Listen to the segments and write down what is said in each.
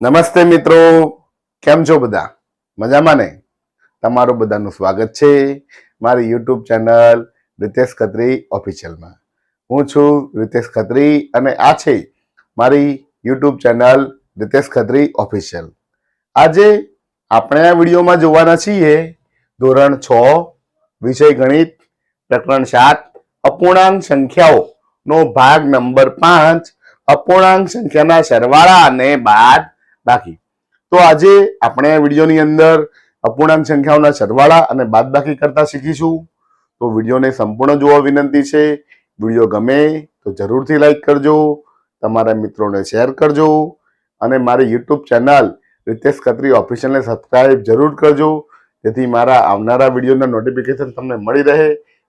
નમસ્તે મિત્રો. કેમ છો બધા? મજામાં ને? તમારું બધાનું સ્વાગત છે મારી યુટ્યુબ ચેનલ રિતેશ ખત્રી ઓફિશિયલમાં. હું છું રિતેશ ખત્રી અને આ છે મારી YouTube channel Ritesh Khatri official. આજે આપણે આ વિડીયોમાં જોવાના છીએ ધોરણ છ, વિષય ગણિત, પ્રકરણ સાત, અપૂર્ણાંક સંખ્યાઓનો ભાગ નંબર પાંચ. અપૂર્ણાંક સંખ્યાના સરવાળા અને બાદ બાકી તો આજે આપણે વિડીયોની અંદર અપૂર્ણાંક સંખ્યાઓના સરવાળા અને બાદબાકી કરતા શીખીશું. તો વિડીયોને સંપૂર્ણ જોવા વિનંતી છે. વીડિયો ગમે તો જરૂરથી લાઈક કરજો, તમારા મિત્રોને શેર કરજો અને મારી યુટ્યુબ ચેનલ રિતેશ ખત્રી ઓફિશિયલને સબસ્ક્રાઇબ જરૂર કરજો. જેથી મારા આવનારા વિડીયોના નોટિફિકેશન તમને મળી રહે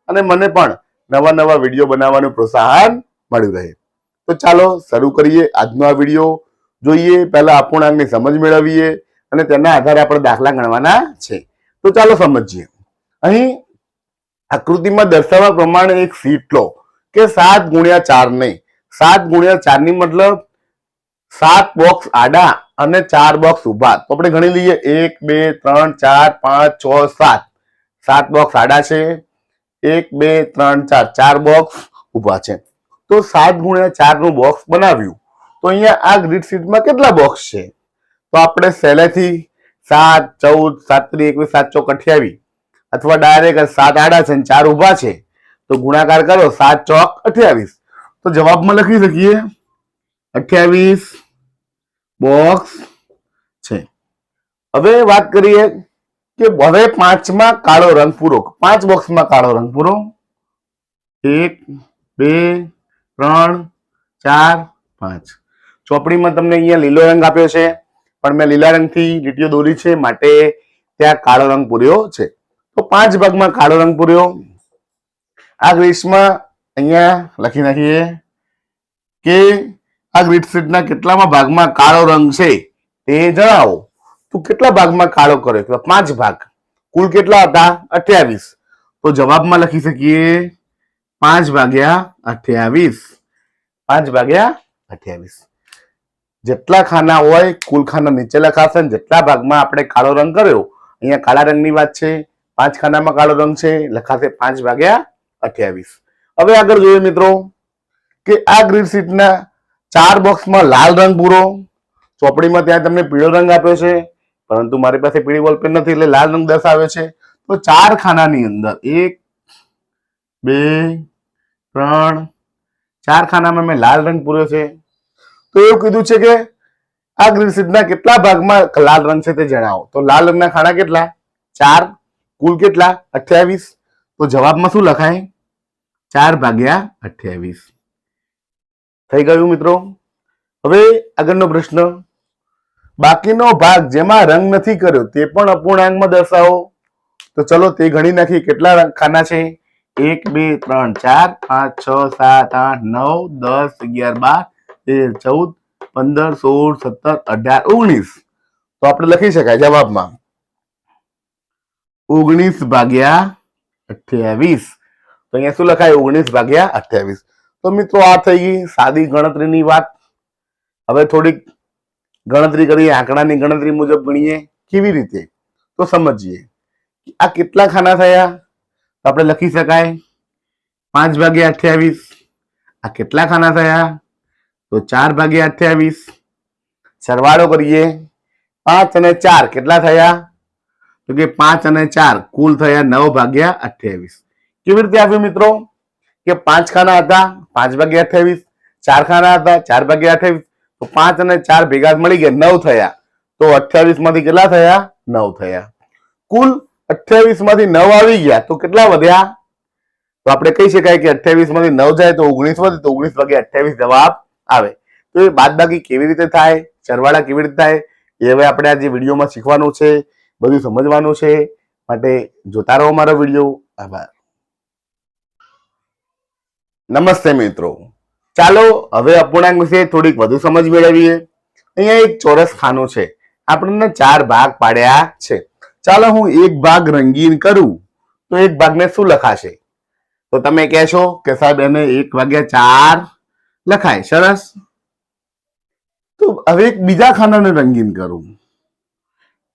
અને મને પણ નવા નવા વીડિયો બનાવવાનું પ્રોત્સાહન મળ્યું રહે. તો ચાલો, શરૂ કરીએ આજનો આ વીડિયો. જોઈએ, પહેલા અપૂર્ણાંકની સમજ મેળવીએ અને તેના આધારે આપણે દાખલા ગણવાના છે. તો ચાલો સમજીએ. અહીં આકૃતિમાં દર્શાવવા પ્રમાણે એક સીટ લો, કે સાત ગુણ્યા ચાર નહીં. સાત ગુણ્યા ચારની મતલબ સાત બોક્સ આડા અને ચાર બોક્સ ઊભા. તો આપણે ગણી લઈએ, એક, બે, ત્રણ, ચાર, પાંચ, છ, સાત. સાત બોક્સ આડા છે. એક, બે, ત્રણ, ચાર. ચાર બોક્સ ઊભા છે. તો સાત ગુણ્યા ચારનું બોક્સ બનાવ્યું. તો અહીંયા આ ગ્રીડ શીટમાં કેટલા બોક્સ છે? તો આપણે સહેલેથી સાત, ચૌદ, સાતરી, એકવીસ, સાત ચોક અઠ્યાવી અથવા ડાયરેક્ટ સાત આડા છે ચાર ઊભા છે, તો ગુણાકાર કરો સાત ચોક અઠ્યાવીસ. તો જવાબમાં લખી શકીએ અઠ્યાવીસ બોક્સ છે. હવે વાત કરીએ કે હવે પાંચમાં કાળો રંગ પૂરો. પાંચ બોક્સમાં કાળો રંગ પૂરો. એક, બે, ત્રણ, ચાર, પાંચ. ચોપડીમાં તમને અહીંયા લીલો રંગ આપ્યો છે, પણ મેં લીલા રંગથી લીટીઓ દોરી છે, માટે ત્યાં કાળો રંગ પૂર્યો છે. તો પાંચ ભાગમાં કાળો રંગ પૂર્યો. આ ગ્રીસમાં અહીંયા લખી નાખીએ કે આ ગ્રીડ શીટના કેટલામાં ભાગમાં કાળો રંગ છે તે જણાવો. તો કેટલા ભાગમાં કાળો કર્યો? પાંચ ભાગ. કુલ કેટલા હતા? અઠ્યાવીસ. તો જવાબમાં લખી શકીએ પાંચ ભાગ્યા અઠ્યાવીસ. પાંચ ભાગ્યા અઠ્યાવીસ. જેટલા ખાના હોય, કુલ ખાના નીચે લખાશે ને જેટલા ભાગમાં આપણે કાળો રંગ કર્યો, અહીંયા કાળા રંગની વાત છે, પાંચ ખાનામાં કાળો રંગ છે, લખાશે પાંચ ભાગ્યા અઠ્યાવીસ. હવે આગળ જોઈએ મિત્રો કે આ ગ્રીડ શીટના ચાર બોક્સમાં લાલ રંગ પૂરો. ચોપડીમાં ત્યાં તમને પીળો રંગ આપ્યો છે, પરંતુ મારી પાસે પીળી બોલપેન નથી એટલે લાલ રંગ દર્શાવે છે. તો ચાર ખાનાની અંદર એક, બે, ત્રણ, ચાર ખાનામાં મેં લાલ રંગ પૂર્યો છે. તો એવું કીધું છે કે આ ગ્રીન શીટના કેટલા ભાગમાં લાલ રંગ છે તે જણાવો. તો લાલ રંગના ખાણા કેટલા? ચાર. કુલ કેટલા? અઠ્યાવીસ. તો જવાબમાં શું લખાય? ચાર ભાગ્યા અઠ્યાવીસ. થઈ ગયું મિત્રો? હવે આગળનો પ્રશ્ન. બાકીનો ભાગ જેમાં રંગ નથી કર્યો તે પણ અપૂર્ણાંકમાં દર્શાવો. તો ચલો તે ગણી નાખી કેટલા ખાના છે? એક, બે, ત્રણ, ચાર, પાંચ, છ, સાત, આઠ, નવ, દસ, અગિયાર, બાર તેર ચૌદ, પંદર, સોળ, સત્તર, અઢાર, ઓગણીસ. તો આપણે લખી શકાય જવાબમાં. ઓગણીસ ભાગ્યા અઠ્યાવીસ. તો અહીંયા શું લખાય? ઓગણીસ ભાગ્યા અઠ્યાવીસ. તો મિત્રો આ થઈ ગઈ સાદી ગણતરીની વાત. હવે થોડીક ગણતરી કરીએ, આંકડાની ગણતરી મુજબ ગણીએ. કેવી રીતે? તો સમજીએ આ કેટલા ખાના થયા? આપણે લખી શકાય. પાંચ ભાગ્યા અઠ્યાવીસ. આ કેટલા ખાના થયા? તો ચાર ભાગ્યા અઠ્યાવીસ સરવાળો કરીએ પાંચ અને ચાર કેટલા થયા તો કે પાંચ અને ચાર કુલ થયા નવ ભાગ્યા અઠ્યાવીસ કેવી રીતે આવ્યું મિત્રો કે પાંચ ખાના હતા પાંચ ભાગ્યા અઠ્યાવીસ ચાર ખાના હતા ચાર ભાગ્યા અઠ્યાવીસ તો પાંચ અને ચાર ભેગા મળી ગયા નવ થયા। તો અઠ્યાવીસમાંથી કેટલા થયા? નવ થયા। કુલ અઠ્યાવીસમાંથી નવ આવી ગયા, તો કેટલા વધ્યા? તો આપણે કહી શકાય કે અઠ્યાવીસમાંથી નવ જાય તો ઓગણીસ વધે, તો ઓગણીસ વાગે અઠ્યાવીસ જવાબ આવે. તો એ બાદબાકી કેવી રીતે થાય? સરવાળા કેવી રીતે થાય? એ હવે આપણે આજે વિડીયોમાં શીખવાનું છે, બધું સમજવાનું છે. માટે જોતા રહો મારો વીડિયો. આભાર. નમસ્તે મિત્રો. ચાલો, હવે અપૂર્ણાંક વિશે થોડીક વધુ સમજ મેળવીએ. અહીંયા એક ચોરસ ખાનું છે. આપણને ચાર ભાગ પાડ્યા છે. ચાલો, હું એક ભાગ રંગીન કરું. તો એક ભાગને શું લખાશે? તો તમે કહેશો કે સાહેબ, એને એક વાગ્યા ચાર લખાય, સરસ. તો હવે એક બીજા ખાનાને રંગીન કરું.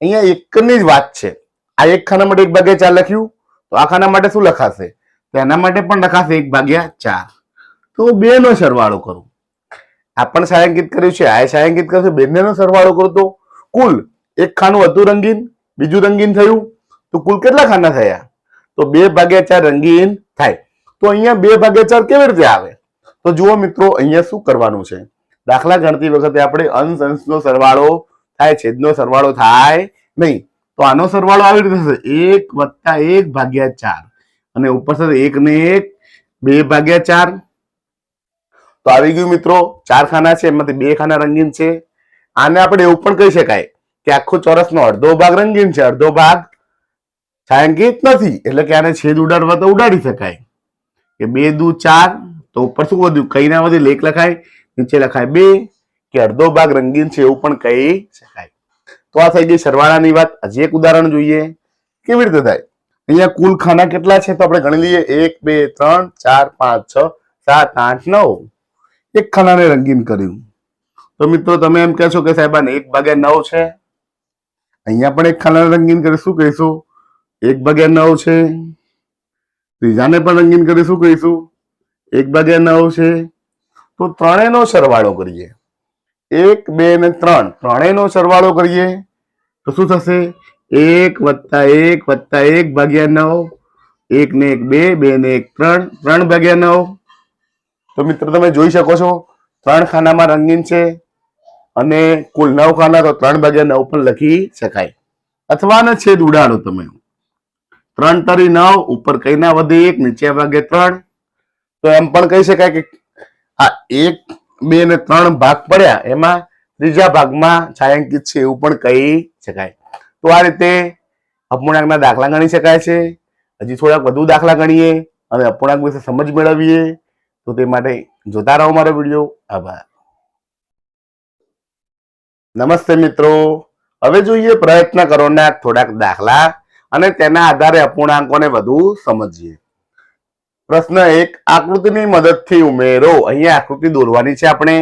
અહીંયા એકની જ વાત છે. આ એક ખાના માટે એક ભાગ્યા ચાર લખ્યું. તો આ ખાના માટે શું લખાશે? તો એના માટે પણ લખાશે એક ભાગ્યા ચાર. તો બે નો સરવાળો કરું. આ પણ છાયાંકિત કર્યું છે, આ છાયાંકિત કર્યું છે, બંનેનો સરવાળો કરું તો કુલ એક ખાનું હતું રંગીન, બીજું રંગીન થયું. તો કુલ કેટલા ખાના થયા? તો બે ભાગ્યા ચાર રંગીન થાય. તો અહીંયા બે ભાગ્યા ચાર કેવી રીતે આવે? તો જુઓ મિત્રો, અહીંયા શું કરવાનું છે? દાખલા ગણતી વખતે આપણે અંશ અંશનો સરવાળો થાય, છેદનો સરવાળો થાય નહીં. તો આનો સરવાળો આવી રીતે થશે. એક વત્તા એક ભાગ્યા ચાર. અને ઉપર સાથે એક ને એક, બે ભાગ્યા ચાર. તો આવી ગયું મિત્રો, ચાર ખાના છે, એમાંથી બે ખાના રંગીન છે. આને આપણે એવું પણ કહી શકાય કે આખો ચોરસનો અડધો ભાગ રંગીન છે, અડધો ભાગ છાયાંકિત નથી. એટલે કે આને છેદ ઉડાડવા તો ઉડાડી શકાય. કે બે દુ ચાર તો ઉપર શું વધ્યું? કઈ ના વધી? લેખ લખાય? નીચે લખાય. બે કે અડધો ભાગ રંગીન છે એવું પણ કહી શકાય. તો આ થઈ ગઈ સરવાળાની વાત. હજી એક ઉદાહરણ જોઈએ. કેવી રીતે થાય? અહીંયા કુલ ખાના કેટલા છે? તો આપણે ગણી લઈએ. એક, બે, ત્રણ, ચાર, પાંચ, છ, સાત, આઠ, નવ. એક ખાનાને રંગીન કર્યું. તો મિત્રો તમે એમ કહેશો કે સાહેબ એક ભાગ્યા નવ છે? અહીંયા પણ એક ખાનાને રંગીન કરી શું કહીશું? એક ભાગ્યા નવ છે. ત્રીજાને પણ રંગીન કરી શું કહીશું? એક ભાગ્યા નવ છે. તો ત્રણેયનો સરવાળો કરીએ. એક, બે ને ત્રણ. ત્રણેયનો સરવાળો કરીએ. તો શું થશે? એક વત્તા એક વત્તા એક ભાગ્યા નવ. એક ને એક બે બે ને એક ત્રણ. ત્રણ ભાગ્યા નવ. તો મિત્રો, તમે જોઈ શકો છો, ત્રણ ખાનામાં રંગીન છે અને કુલ નવ ખાના, તો ત્રણ ભાગ્યા નવ પણ લખી શકાય. અથવા ને છેદ ઉડાડો તમે. ત્રણ તરી નવ, ઉપર કઈ ના વધે એક, નીચે ભાગે ત્રણ. તો એમ પણ કહી શકાય કે આ એક, બે ને ત્રણ ભાગ પડ્યા. એમાં ત્રીજા ભાગમાં છાયાંકિત છે એવું પણ કહી શકાય. તો આ રીતે અપૂર્ણાંકના દાખલા ગણી શકાય છે. હજી થોડાક વધુ દાખલા ગણીએ અને અપૂર્ણાંક વિશે સમજ મેળવીએ. તો તે માટે જોતા રહો મારો વીડિયો. આભાર. નમસ્તે મિત્રો. હવે જોઈએ પ્રયત્ન કરોના થોડાક દાખલા અને તેના આધારે અપૂર્ણાંકોને વધુ સમજીએ. પ્રશ્ન એક, આકૃતિની મદદથી ઉમેરો. અહીંયા આકૃતિ દોરવાની છે આપણે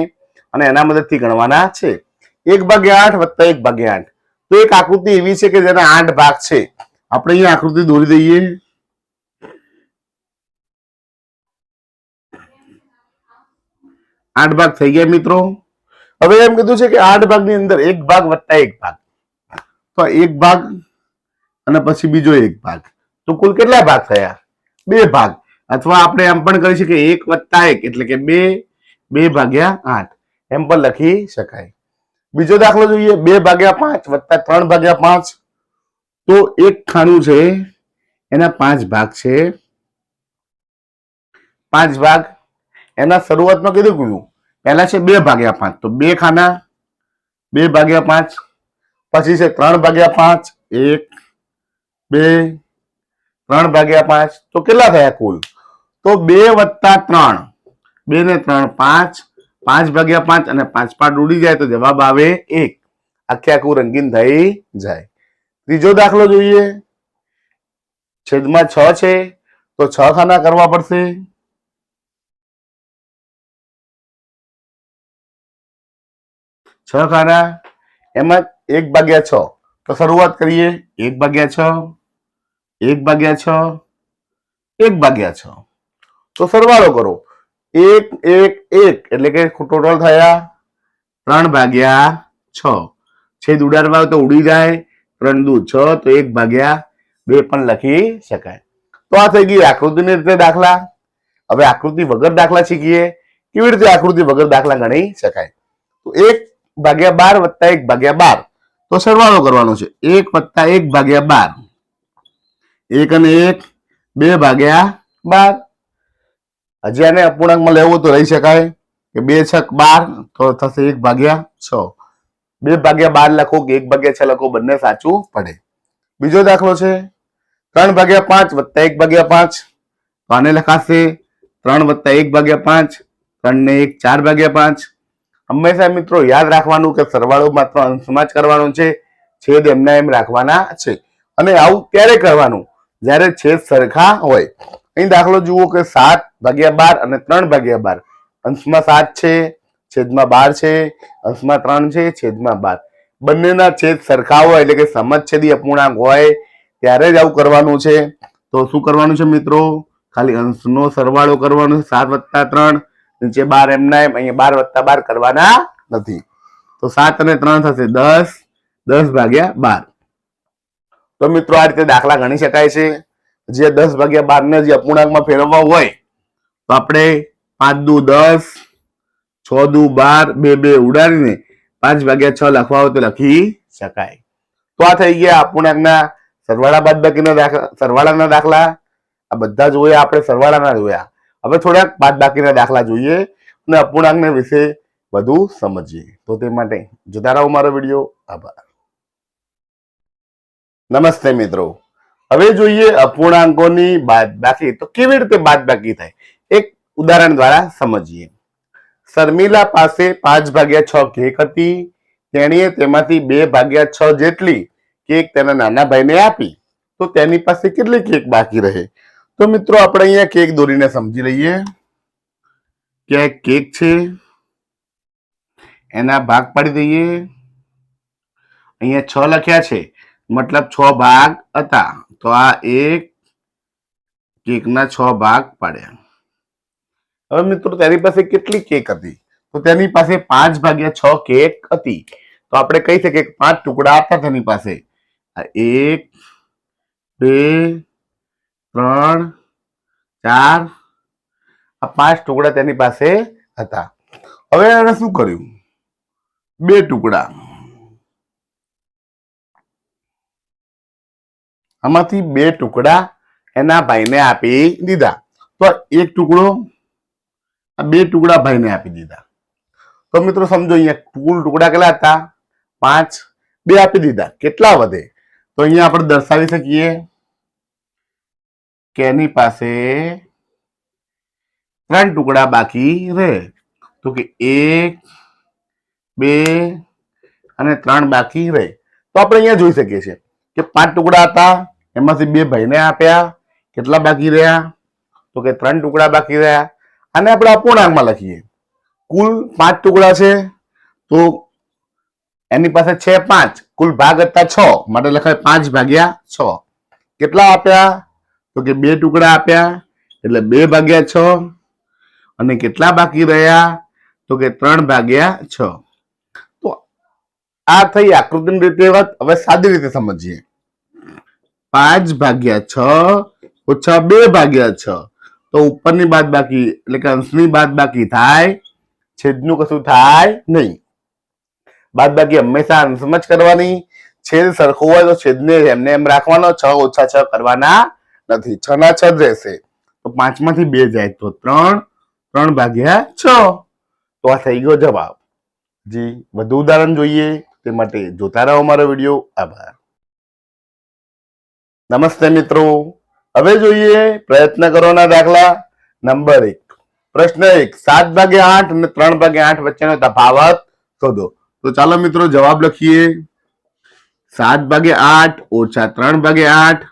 અને એના મદદથી ગણવાના છે. એક ભાગ્યા આઠ વત્તા એક ભાગ્યા આઠ. તો એક આકૃતિ એવી છે કે જેના આઠ ભાગ છે. આપણે અહીંયા આકૃતિ દોરી દઈએ. આઠ ભાગ થઈ ગયા મિત્રો. હવે એમ કીધું છે કે આઠ ભાગની અંદર એક ભાગ વત્તા એક ભાગ. તો એક ભાગ અને પછી બીજો એક ભાગ. તો કુલ કેટલા ભાગ થયા? બે ભાગ. અથવા આપણે એમ પણ કહી શકીએ એક વત્તા એક, એટલે કે બે બે ભાગ્યા આઠ. એમ પણ લખી શકાય. બીજો દાખલો જોઈએ, બે ભાગ્યા પાંચ વત્તા ત્રણ ભાગ્યા પાંચ. તો એક ખાનું છે, એના પાંચ ભાગ છે. પાંચ ભાગ, એના શરૂઆતમાં કીધું કીધું. પહેલા છે બે ભાગ્યા પાંચ, તો બે ખાના. બે ભાગ્યા પાંચ, પછી છે ત્રણ ભાગ્યા પાંચ, એક, બે, ત્રણ ભાગ્યા પાંચ. તો કેટલા થયા કુલ? તો બે વત્તા ત્રણ. બે ને ત્રણ પાંચ. પાંચ ભાગ્યા પાંચ અને પાંચ પાંચ ઉડી જાય તો જવાબ આવે એક. આખે આખું રંગીન થઈ જાય. ત્રીજો દાખલો જોઈએ. છેદમાં છ છે, તો છ ખાના કરવા પડશે? છ ખાના. એમાં એક ભાગ્યા છ. તો શરૂઆત કરીએ. એક ભાગ્યા છ. એક ભાગ્યા છ. એક ભાગ્યા છ. તો સરવાળો કરો. એક એક એક, એટલે કે ટોટલ થયા ત્રણ ભાગ્યા છ. છેદ ઉડાડવા તો ઉડી જાય. ત્રણ દુ છ, તો એક ભાગ્યા બે પણ લખી શકાય. તો આ થઈ ગઈ આકૃતિની રીતે દાખલા. હવે આકૃતિ વગર દાખલા શીખીએ. કેવી રીતે આકૃતિ વગર દાખલા ગણી શકાય? તો એક ભાગ્યા બાર વત્તા એક ભાગ્યા બાર. તો સરવાળો કરવાનો છે. એક વત્તા એક ભાગ્યા બાર. એક અને એક બે ભાગ્યા બાર. હજી આને અપૂર્ણાંકમાં લેવું તો રહી શકાય. કે બે છક બાર, તો થશે એક ભાગ્યા છ. બે ભાગ્યા બાર લખો કે એક ભાગ્યા છ લખો, બંને સાચું પડે. બીજો દાખલો છે, ત્રણ ભાગ્યા પાંચ વત્તા એક ભાગ્યા પાંચ. તો આને લખાશે ત્રણ વત્તા એક ભાગ્યા પાંચ, ત્રણ ને એક ચાર ભાગ્યા પાંચ. હંમેશા મિત્રો યાદ રાખવાનું કે સરવાળો માત્ર અંશમાં જ કરવાનો છે, છેદ એમના એમ રાખવાના છે. અને આવું ક્યારે કરવાનું? જ્યારે છેદ સરખા હોય. અહીં દાખલો જુઓ કે સાત ભાગ્યા બાર અને ત્રણ ભાગ્યા બાર. અંશમાં સાત છે, છેદમાં બાર છે, અંશમાં ત્રણ છે, છેદમાં બાર. બંનેના છેદ સરખા હોય એટલે કે સમછેદી અપૂર્ણાંક હોય, ત્યારે જ આવું કરવાનું છે. તો શું કરવાનું છે મિત્રો? ખાલી અંશનો સરવાળો કરવાનો છે, સાત વત્તા ત્રણ, નીચે બાર એમના એમ, અહીંયા બાર વત્તા બાર કરવાના નથી. તો સાત અને ત્રણ થશે દસ દસ ભાગ્યા બાર. તો મિત્રો આ રીતે દાખલા ગણી શકાય છે. જે દસ ભાગ્યા બાર ને જે અપૂર્ણાંકમાં ફેરવવા હોય, તો આપણે પાંચ દુ દસ, છ દુ બાર, બે બે ઉડાડીને પાંચ ભાગ્યા છ લખવા હોય તો લખી શકાય. તો આ થઈ ગયા અપૂર્ણાંકના સરવાળા બાદ બાકીના દાખલા સરવાળાના દાખલા. આ બધા જોયા આપણે સરવાળાના જોયા હવે થોડાક બાદ બાકીના દાખલા જોઈએ અને અપૂર્ણાંકને વિશે વધુ સમજીએ. તો તે માટે જોતા રહો મારો વીડિયો. આભાર. નમસ્તે મિત્રો. હવે જોઈએ અપૂર્ણાંકોની બાદબાકી. તો કેવી રીતે બાદબાકી થાય? એક ઉદાહરણ દ્વારા સમજીએ. શર્મિલા પાસે પાંચ ભાગ્યા છ કેક હતી. તેણીએ તેમાંથી બે ભાગ્યા છ જેટલી કેક તેના નાના ભાઈને આપી. તો તેની પાસે કેટલી કેક બાકી રહે? તો મિત્રો, આપણે અહીંયા કેક દોરીને સમજી લઈએ. કે કેક છે? એના ભાગ પાડી દઈએ. અહીંયા છ લખ્યા છે. મતલબ છ ભાગ હતા. તો આ એક કેકના છ ભાગ પાડ્યા. હવે મિત્રો તેની પાસે કેટલી કેક હતી? તો તેની પાસે પાંચ ભાગ્યા છ કેક હતી. તો આપણે કહી શકીએ કે પાંચ ટુકડા હતા તેની પાસે. આ એક, બે, ત્રણ, ચાર, આ પાંચ ટુકડા તેની પાસે હતા. હવે એને શું કર્યું? બે ટુકડા. આમાંથી બે ટુકડા એના ભાઈને આપી દીધા. તો એક ટુકડો આ બે ટુકડા ભાઈને આપી દીધા. તો મિત્રો સમજો અહીંયા કુલ ટુકડા કેટલા હતા? પાંચ. બે આપી દીધા. કેટલા વધે? તો અહીંયા આપણે દર્શાવી શકીએ કે એની પાસે ત્રણ ટુકડા બાકી રહે. તો કે એક, બે અને ત્રણ બાકી રહે. તો આપણે અહીંયા જોઈ શકીએ છીએ કે પાંચ ટુકડા હતા એમાંથી બે ભાઈને આપ્યા, કેટલા બાકી રહ્યા? તો કે ત્રણ ટુકડા બાકી રહ્યા. અને આપણે અપૂર્ણાંકમાં લખીએ. કુલ પાંચ ટુકડા છે, તો એની પાસે છે પાંચ. કુલ ભાગ હતા છ. માટે લખાય પાંચ ભાગ્યા છ. કેટલા આપ્યા? તો કે બે ટુકડા આપ્યા, એટલે બે ભાગ્યા છ. અને કેટલા બાકી રહ્યા? તો કે ત્રણ ભાગ્યા છ. તો આ થઈ આકૃતિની રીતે વાત. હવે સાદી રીતે સમજીએ. પાંચ ભાગ્યા છ ઓછા બે ભાગ્યા છ. તો ઉપરની બાદ બાકી, એટલે કે અંશની બાદ બાકી થાય, છેદનું કશું થાય નહીં. બાદ બાકી હંમેશા અંશમાં જ કરવાની. છેદ સરખો હોય તો છેદને એમને એમ રાખવાનો, છ ઓછા છ કરવાના નથી. છ ના છ જ રહેશે. તો પાંચમાંથી બે જાય તો ત્રણ ત્રણ ભાગ્યા છ. તો આ થઈ ગયો જવાબ. જી, વધુ ઉદાહરણ જોઈએ તે માટે જોતા રહો મારો વીડિયો. આભાર. નમસ્તે મિત્રો. હવે જોઈએ પ્રયત્ન કરવાના દાખલા નંબર એક. પ્રશ્ન એક, સાત ભાગ્યા આઠ અને ત્રણ ભાગ્યા આઠ વચ્ચેનો તફાવત શોધો. તો ચાલો મિત્રો જવાબ લખીએ. સાત ભાગ્યા આઠ ઓછા ત્રણ ભાગ્યા આઠ,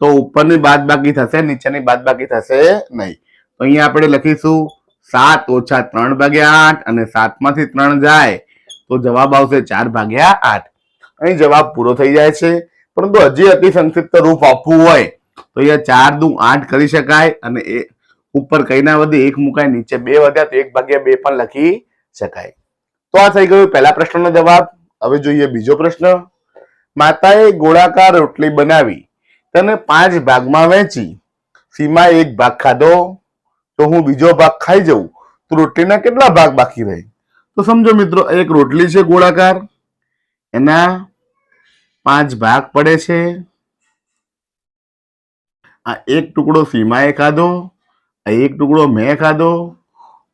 તો ઉપરની બાદ બાકી થશે, નીચેની બાદ બાકી થશે નહીં. તો અહીંયા આપણે લખીશું, સાત ઓછા ત્રણ ભાગ્યા આઠ અને સાતમાંથી ત્રણ જાય, તો જવાબ આવશે ચાર ભાગ્યા આઠ. અહીં જવાબ પૂરો થઈ જાય છે. પરંતુ હજી અતિ સંક્ષિપ્ત રૂપ આપવું હોય તો અહીંયા ચાર દુ આઠ કરી શકાય અને એ ઉપર કઈ ના વધે એક મુકાય, નીચે બે વધ્યા તો એક ભાગ્યા બે પણ લખી શકાય. તો આ થઈ ગયું પહેલા પ્રશ્નનો જવાબ. હવે જોઈએ બીજો પ્રશ્ન. માતાએ ગોળાકાર રોટલી બનાવી, તેને પાંચ ભાગમાં વહેંચી. સીમા એક ભાગ ખાધો, તો હું બીજો ભાગ ખાઈ જઉં. તો રોટલીના કેટલા ભાગ બાકી રહે? તો સમજો મિત્રો, એક રોટલી છે ગોળાકાર. એના પાંચ ભાગ પડે છે. આ એક ટુકડો સીમાએ ખાધો, આ એક ટુકડો મેં ખાધો.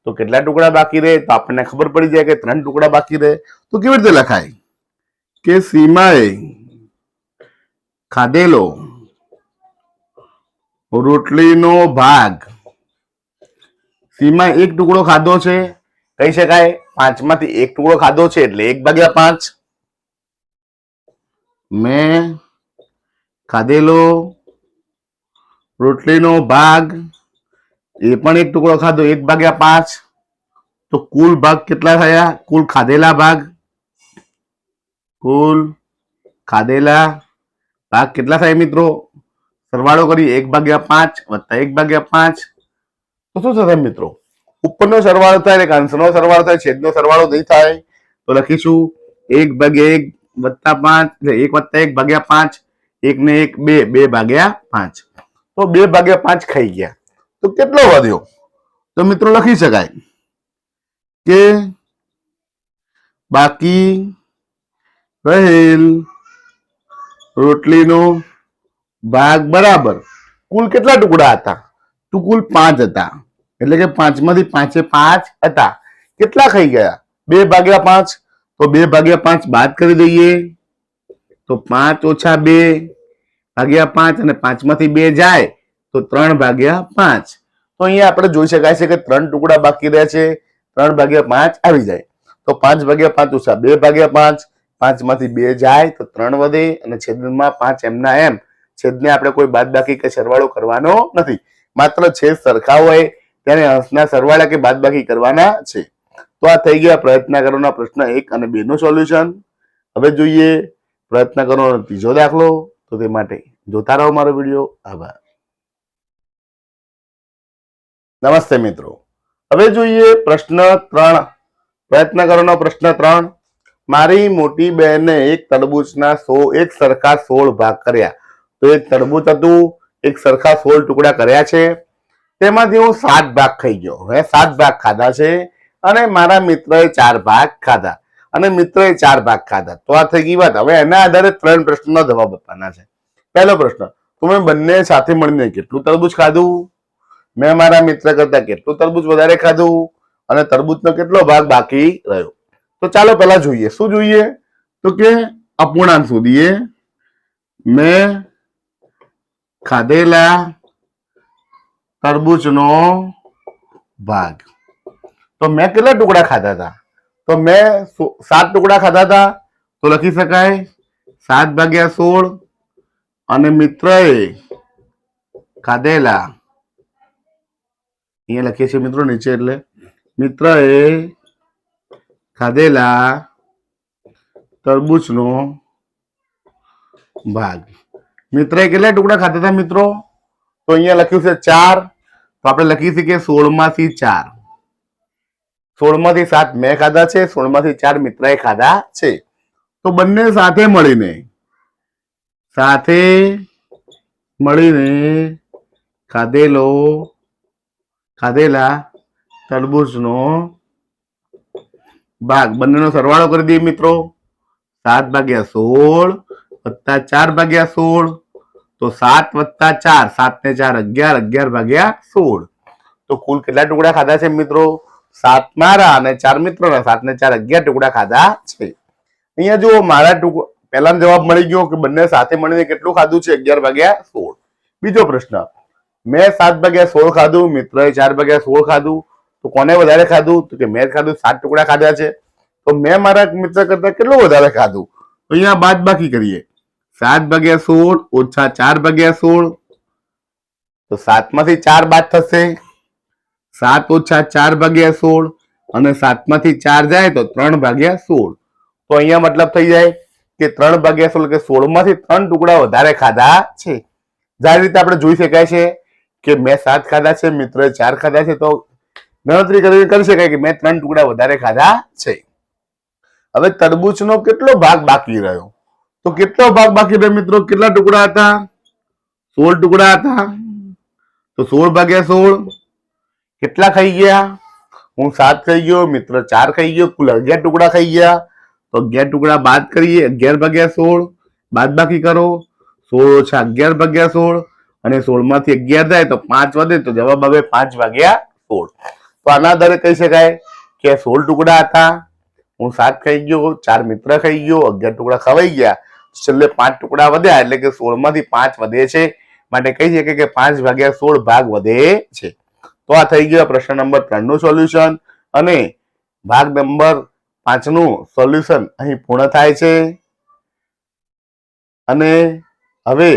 તો કેટલા ટુકડા બાકી રહે? તો આપણને ખબર પડી જાય કે ત્રણ ટુકડા બાકી રહે. તો કેવી રીતે લખાય? કે સીમાએ ખાધેલો રોટલીનો ભાગ. સીમા એક ટુકડો ખાધો છે. કહી શકાય, પાંચમાંથી એક ટુકડો ખાધો છે, એટલે એક ભાગ્યા પાંચ. મેં ખાધેલો રોટલીનો ભાગ, એ પણ એક ટુકડો ખાધો, એક ભાગ્યા પાંચ. તો કુલ ભાગ કેટલા થયા? કુલ ખાધેલા ભાગ? કુલ ખાધેલા ભાગ કેટલા થાય મિત્રો? સરવાળો કરી, એક ભાગ્યા પાંચ વત્તા એક ભાગ્યા પાંચ. તો શું થશે મિત્રો? ઉપરનો સરવાળો થાય એટલે અંશનો સરવાળો થાય, છેદનો સરવાળો નહીં થાય, તો લખીશું એક ભાગ્યા એક વત્તા પાંચ એટલે એક વત્તા એક ભાગ્યા પાંચ એક ને એક બે બે ભાગ્યા પાંચ. તો બે ભાગ્યા પાંચ ખાઈ ગયા. તો કેટલો વધ્યો? તો મિત્રો લખી શકાય કે બાકી રહેલ રોટલીનો ભાગ બરાબર કુલ કેટલા ટુકડા હતા? તો કુલ પાંચ હતા. એટલે કે પાંચમાંથી પાંચે પાંચ હતા. કેટલા ખાઈ ગયા? બે ભાગ્યા પાંચ તો બે ભાગ્યા પાંચ બાદ કરી દઈએ. તો પાંચ ઓછા બે ભાગ્યા પાંચ અને પાંચમાંથી બે જાય તો ત્રણ ભાગ્યા પાંચ. તો અહીંયા આપણે જોઈ શકાય છે કે ત્રણ ટુકડા બાકી રહ્યા છે. ત્રણ ભાગ્યા પાંચ આવી જાય. તો પાંચ ભાગ્યા પાંચ ઓછા બે ભાગ્યા પાંચ. પાંચમાંથી બે જાય તો ત્રણ વધે અને છેદમાં પાંચ એમના એમ. છેદને આપણે કોઈ બાદબાકી કે સરવાળો કરવાનો નથી. માત્ર છેદ સરખા હોય. ત્યારે અંશના સરવાળા કે બાદબાકી કરવાના છે. તો આ થઈ ગયા પ્રયત્ન કરવાના પ્રશ્ન એક અને બે નું સોલ્યુશન હવે જોઈએ પ્રયત્ન કરવાનો ત્રીજો દાખલો, તો તે માટે જોતા રહો મારો વીડિયો. આભાર. નમસ્તે મિત્રો. હવે જોઈએ પ્રશ્ન ત્રણ. પ્રયત્ન કરવાનો પ્રશ્ન ત્રણ. મારી મોટી બહેને એક તરબૂચના સો, એક સરખા સોળ ભાગ કર્યા. તો એક તરબૂચ હતું, એક સરખા સોળ ટુકડા કર્યા છે. તેમાંથી હું સાત ભાગ ખાઈ ગયો. હવે સાત ભાગ ખાધા છે. અને મારા મિત્રએ ચાર ભાગ ખાધા. અને મિત્રએ ચાર ભાગ ખાધા. તો આ થઈ ગઈ વાત. હવે એના આધારે ત્રણ પ્રશ્નનો જવાબ આપવાના છે. પહેલો પ્રશ્ન, તમે બંને સાથે મળીને કેટલું તરબૂચ ખાધું? મેં મારા મિત્ર કરતા કેટલું તરબૂચ વધારે ખાધું અને તરબૂચનો કેટલો ભાગ બાકી રહ્યો? તો ચાલો પહેલા જોઈએ. શું જોઈએ? તો કે અપૂર્ણાંક શોધીએ. મેં ખાધેલા તરબૂચનો ભાગ. તો મેં કેટલા ટુકડા ખાધા હતા? તો મેં સાત ટુકડા ખાધા હતા. તો લખી શકાય, સાત ભાગ્યા સોળ અને મિત્રએ ખાધેલા. અહીંયા લખીએ છીએ મિત્રો નીચે એટલે. મિત્રએ ખાધેલા તરબૂચનો ભાગ. મિત્રએ કેટલા ટુકડા ખાધા હતા મિત્રો? તો અહીંયા લખ્યું છે ચાર. તો આપણે લખી શકીએ સોળમાંથી ચાર. સોળમાંથી સાત મેં ખાધા છે, સોળમાંથી ચાર મિત્રએ ખાધા છે. તો બંને સાથે મળીને સાથે મળીને ખાધેલો, ખાધેલા તરબૂચનો ભાગ. બંનેનો સરવાળો કરી દઈએ મિત્રો. સાત ભાગ્યા સોળ વત્તા ચાર ભાગ્યા સોળ. તો સાત વત્તા ચાર સાત ને ચાર અગિયાર અગિયાર ભાગ્યા સોળ. તો કુલ કેટલા ટુકડા ખાધા છે મિત્રો? સાત મારા અને ચાર મિત્રોના સાત ને ચાર અગિયાર ટુકડા ખાધા છે. અહીંયા જુઓ, મારા ટુક, પહેલાનો જવાબ મળી ગયો કે બંને સાથે મળીને કેટલું ખાધું છે? અગિયાર ભાગ્યા સોળ. બીજો પ્રશ્ન, મેં સાત ભાગ્યા સોળ ખાધું, મિત્રએ ચાર ભાગ્યા સોળ ખાધું, તો કોને વધારે ખાધું? તો કે મેં ખાધું, સાત ટુકડા ખાધા છે. તો મેં મારા મિત્ર કરતા કેટલું વધારે ખાધું? તો અહીંયા બાદ બાકી કરીએ. સાત ભાગ્યા સોળ ઓછા ચાર ભાગ્યા સોળ. તો સાતમાંથી ચાર બાદ થશે. સાત ઓછા ચાર ભાગ્યા સોળ અને સાતમાંથી ચાર જાય તો ત્રણ ભાગ્યા સોળ. તો અહીંયા મતલબ થઈ જાય કે ત્રણ ભાગ્યા સોળ કે સોળમાંથી ત્રણ ટુકડા વધારે ખાધા છે. જે રીતે આપણે જોઈ શકાય છે કે મેં સાત ખાધા છે, મિત્રોએ ચાર ખાધા છે, તો ગણતરી કરી શકાય કે મેં ત્રણ ટુકડા વધારે ખાધા છે. હવે તરબૂચનો કેટલો ભાગ બાકી રહ્યો? તો કેટલો ભાગ બાકી રહ્યો મિત્રો? કેટલા ટુકડા હતા? સોળ ટુકડા હતા. તો સોળ ભાગ્યા સોળ કેટલા ખાઈ ગયા? હું સાત ખાઈ ગયો, મિત્ર ચાર ખાઈ ગયો, કુલ અગિયાર ટુકડા ખાઈ ગયા. તો અગિયાર ટુકડા બાદ કરીએ, અગિયાર ભાગ્યા સોળ. બાદ બાકી કરો. સોળ ઓછા અગિયાર ભાગ્યા સોળ અને સોળમાંથી અગિયાર થાય તો પાંચ વધે, તો જવાબ આવે પાંચ ભાગ્યા સોળ. તો આના આધારે કહી શકાય કે સોળ ટુકડા હતા. હું સાત ખાઈ ગયો, ચાર મિત્ર ખાઈ ગયો, અગિયાર ટુકડા ખવાઈ ગયા. છેલ્લે પાંચ ટુકડા વધ્યા, એટલે કે સોળમાંથી પાંચ વધે છે. માટે કહી શકે કે પાંચ ભાગ્યા સોળ ભાગ વધે છે. તો આ થઈ ગયા પ્રશ્ન નંબર ત્રણનું સોલ્યુશન. અને ભાગ નંબર પાંચનું સોલ્યુશન અહીં પૂર્ણ થાય છે. અને હવે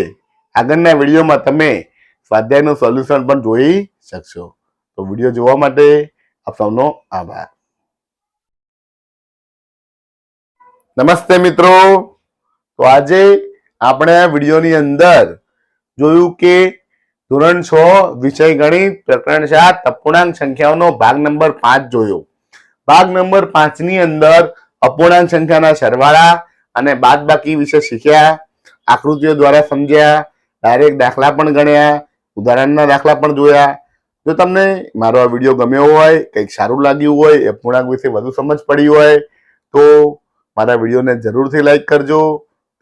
આગળના વિડીયોમાં તમે સ્વાધ્યાયનું સોલ્યુશન પણ જોઈ શકશો. તો વીડિયો જોવા માટે આપ સૌનો આભાર. નમસ્તે મિત્રો. તો આજે આપણે આ વિડીયોની અંદર જોયું કે ધોરણ છ, વિષય ગણિત, પ્રકરણ સાત, અપૂર્ણાંક સંખ્યાઓનો ભાગ નંબર પાંચ જોયો. ભાગ નંબર પાંચની અંદર અપૂર્ણાંક સંખ્યાના સરવાળા અને બાદબાકી વિશે શીખ્યા, આકૃતિઓ દ્વારા સમજ્યા, ડાયરેક્ટ દાખલા પણ ગણ્યા, ઉદાહરણના દાખલા પણ જોયા. જો તમને મારો આ વીડિયો ગમ્યો હોય, કંઈક સારું લાગ્યું હોય અપૂર્ણાંક વિશે વધુ સમજ પડી હોય, તો મારા વિડીયોને જરૂરથી લાઈક કરજો,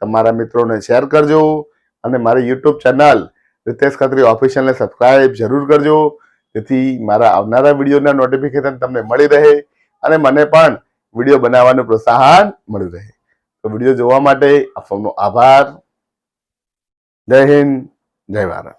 તમારા મિત્રોને શેર કરજો, અને મારી યુટ્યુબ ચેનલ રિતેશ ખત્રી ઓફિશિયલને સબસ્ક્રાઇબ જરૂર કરજો. જેથી મારા આવનારા વિડીયોના નોટિફિકેશન તમને મળી રહે અને મને પણ વીડિયો બનાવવાનું પ્રોત્સાહન મળી રહે. તો વીડિયો જોવા માટે આપનો આભાર. જય હિન્દ, જય ભારત.